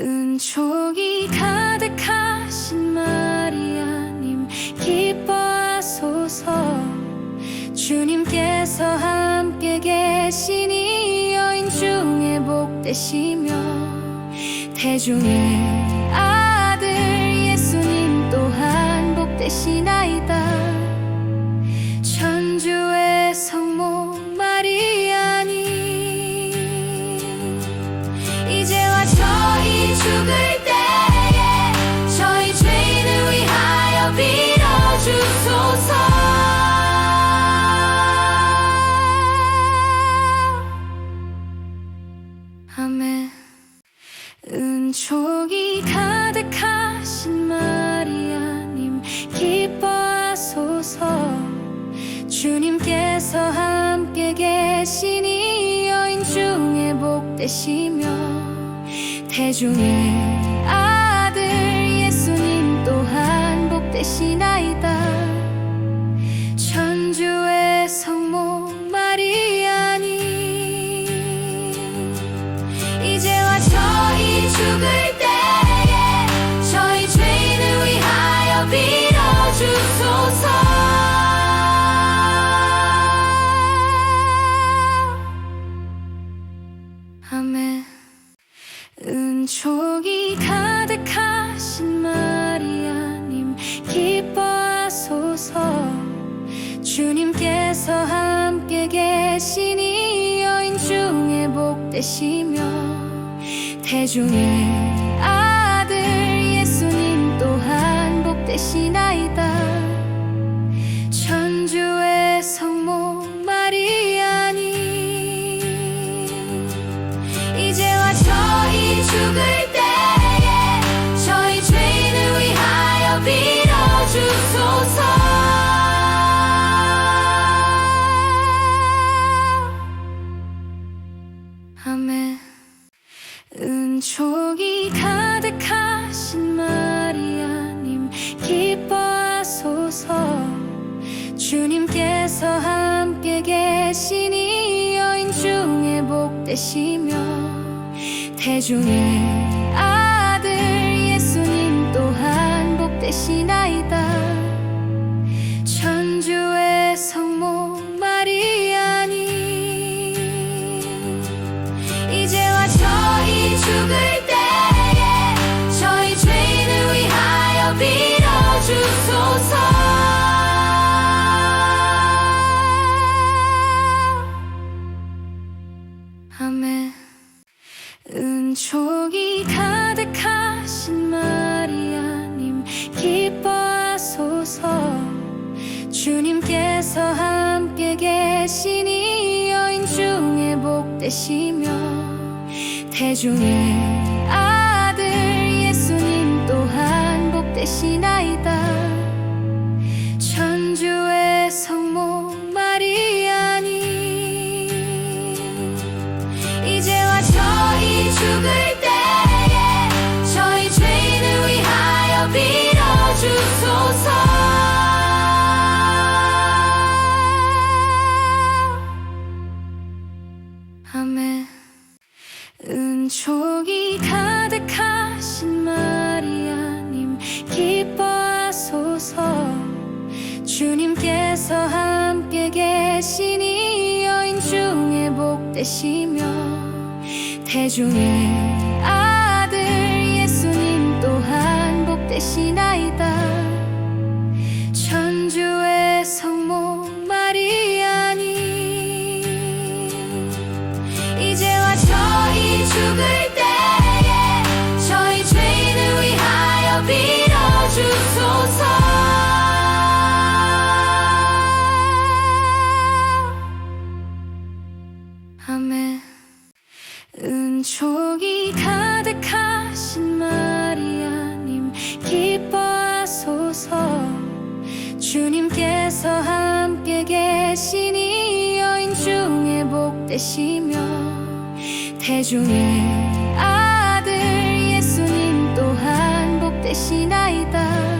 은총이 가득하신 마리아님 기뻐하소서. 주님께서 함께 계시니 여인 중에 복되시며 대중의 아들 예수님 또한 복되시나이다 아멘 은총이 가득하신 마리아님 기뻐하소서. 주님께서 함께 계시니 여인 중에 복되시며 대중의 아들 예수님 또한 복되시나이다 주님께서 함께 계시니 여인 중에 복되시며 대중의 아들 예수님 또한 복되시나이다 기뻐하소서. 주님께서 함께 계시니 여인 중에 복되시며 대중의 아들 예수님 또한 복되시나이다. 천주의 성모 마리아니 이제와 저희 죽을 때에 저희 죄인을 위하여 빌어주소서 복되시며 대중의 은총이 가득하신 마리아님 기뻐하소서. 주님께서 함께 계시니 여인 중에 복되시며 대중의 아들 예수님 또한 복되시나 죽을 때에 저희 죄인을 위하여 빌어주소서. 아멘. 은총이 가득하신 마리아님 기뻐하소서. 주님께서 함께 계시니 여인 중에 복되시며 대중의 아들 예수님 또한 복 되시나이다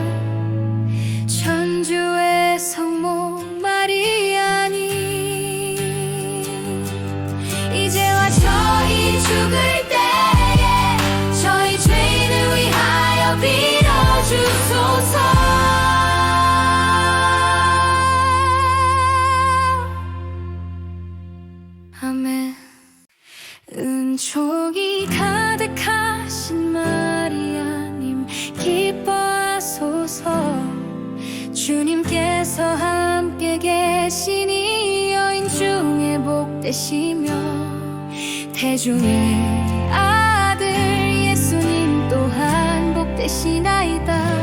은총이 가득하신 마리아님 기뻐하소서. 주님께서 함께 계시니 여인 중에 복되시며 대중의 아들 예수님 또한 복되시나이다.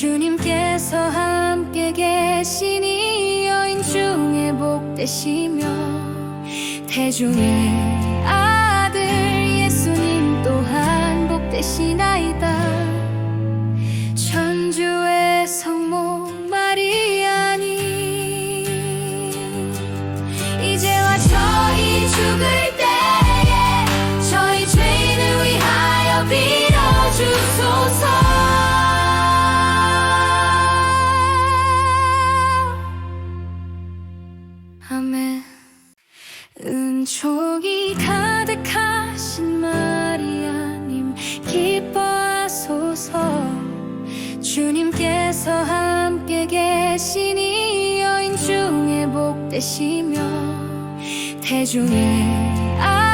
주님께서 함께 계시니 여인 중에 복되시며 태중의 아들 예수님 또한 복되시나이다. 계시며 대중의